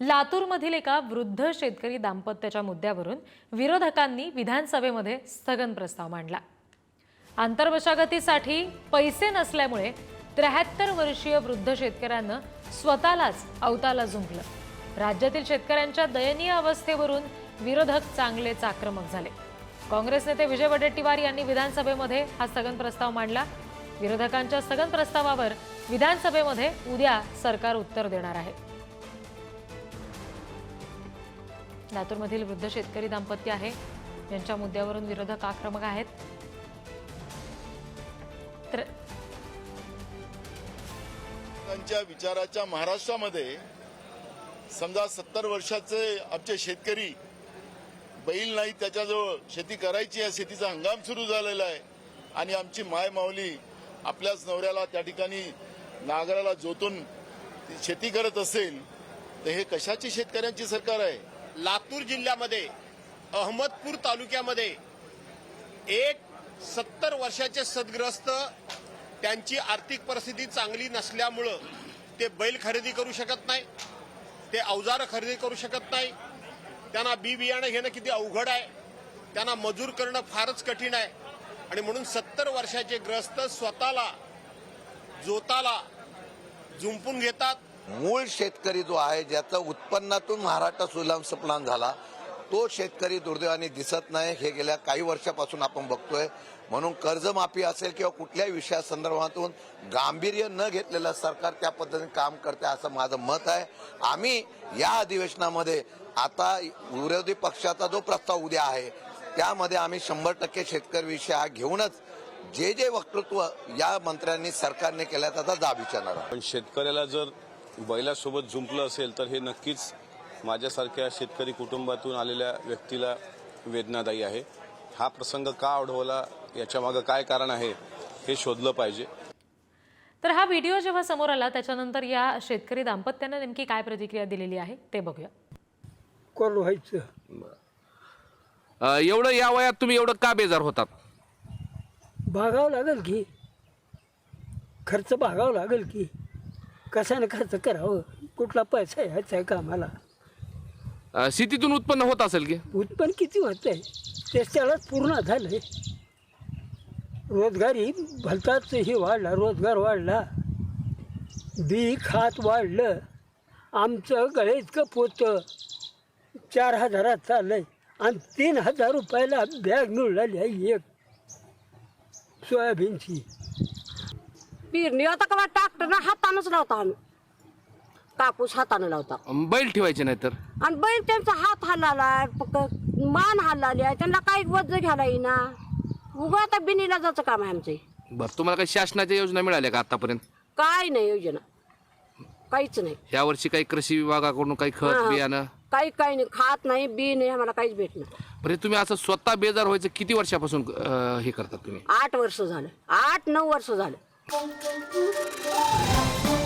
लातूरमधील एका वृद्ध शेतकरी दाम्पत्याच्या मुद्द्यावरून विरोधकांनी विधानसभेमध्ये स्थगन प्रस्ताव मांडला. आंतरमशागतीसाठी पैसे नसल्यामुळे त्र्याहत्तर वर्षीय वृद्ध शेतकऱ्यानं स्वतःलाच अवताला जुंपलं राज्यातील शेतकऱ्यांच्या दयनीय अवस्थेवरून विरोधक चांगलेच आक्रमक झाले. काँग्रेस नेते विजय वडेट्टीवार यांनी विधानसभेमध्ये हा स्थगन प्रस्ताव मांडला. विरोधकांच्या स्थगन प्रस्तावावर विधानसभेमध्ये उद्या सरकार उत्तर देणार आहे. लातूरमधील वृद्ध शेतकरी दाम्पत्य आहे. यांच्या मुद्द्यावरून विरोधक आक्रमक आहेत. तर त्यांच्या विचाराच्या महाराष्ट्रामध्ये समजा सत्तर वर्षाचे आमचे शेतकरी बैल नाही त्याच्याजवळ शेती करायची आहे शेतीचा हंगाम सुरू झालेला आहे आणि आमची माय माऊली आपल्याच नवऱ्याला त्या ठिकाणी नागराला जोतून शेती करत असेल तर हे कशाची शेतकऱ्यांची सरकार आहे? लातूर जिल्ह्यामध्ये अहमदपूर तालुक्यामध्ये एक सत्तर वर्षाचे सदग्रस्त त्यांची आर्थिक परिस्थिती चांगली नसल्यामुळं ते बैल खरेदी करू शकत नाही ते अवजार खरेदी करू शकत नाही. त्यांना बी बियाणं घेणं किती अवघड आहे त्यांना मजूर करणं फारच कठीण आहे. आणि म्हणून सत्तर वर्षाचे ग्रस्त स्वतःला जोताला जुंपून घेतात. मूळ शेतकरी जो आहे ज्याचा उत्पन्नातून महाराष्ट्र सुलाम सप्लान झाला तो शेतकरी दुर्दैवाने दिसत नाही. हे गेल्या काही वर्षापासून आपण बघतोय. म्हणून कर्जमाफी असेल किंवा कुठल्याही विषयासंदर्भातून गांभीर्य न घेतलेलं सरकार त्या पद्धतीने काम करते असं माझं मत आहे. आम्ही या अधिवेशनामध्ये आता विरोधी पक्षाचा जो प्रस्ताव उद्या आहे त्यामध्ये आम्ही शंभर टक्के शेतकरी विषय हा घेऊनच जे जे वक्तृत्व या मंत्र्यांनी सरकारने केलं त्याचा जाब विचारणार पण शेतकऱ्याला जर बैलासोबत जुंपलं असेल तर हे नक्कीच माझ्यासारख्या शेतकरी कुटुंबातून आलेल्या व्यक्तीला वेदनादायी आहे. हा प्रसंग का ओढवला याच्या मागं काय कारण आहे हे शोधलं पाहिजे. तर हा व्हिडिओ जेव्हा समोर आला त्याच्यानंतर या शेतकरी दाम्पत्यानं नेमकी काय प्रतिक्रिया दिलेली आहे ते बघूया. कोण व्हायचं? अ, एवढं या वयात तुम्ही एवढं का बेजार होतात? भागावं लागेल की? खर्च भागावं लागेल की? कशाने खर्च करावं? कुठला पैसा यायचा आहे कामाला? अ, शेतीतून उत्पन्न होत असेल की? उत्पन्न किती होत आहे ते त्यालाच पूर्ण झालंय. रोजगारी भलताच हे वाढला रोजगार वाढला. बी खात वाढलं. आमचं गळे इतकं पोतं चार हजारात चाललंय. आणि तीन हजार रुपयाला बॅग मिळाली आहे एक. सोयाबीनची. पेरणी. आता कवा ट्रॅक्टरनं हातानंच लावता आम्ही. कापूस हातानं लावता. बैल ठेवायचे नाही तर आणि बैल त्यांचा हात हल्लालाय फक्त मान हल्लाली आहे त्यांना काही वज घ्यायला येईना. उगा आता बिनीला जायचं काम आहे आमचं. बरं तुम्हाला काही शासनाच्या योजना मिळाल्या का आतापर्यंत? काय नाही योजना. काहीच नाही. या वर्षी काही कृषी विभागाकडून काही खत. बियाणं? काही काही नाही. खात नाही बी नाही आम्हाला काहीच भेटणार बरे तुम्ही असं स्वतः बेजार व्हायचं किती वर्षापासून अ, हे करतात तुम्ही? आठ वर्ष झालं. आठ नऊ वर्ष झालं. Thank you.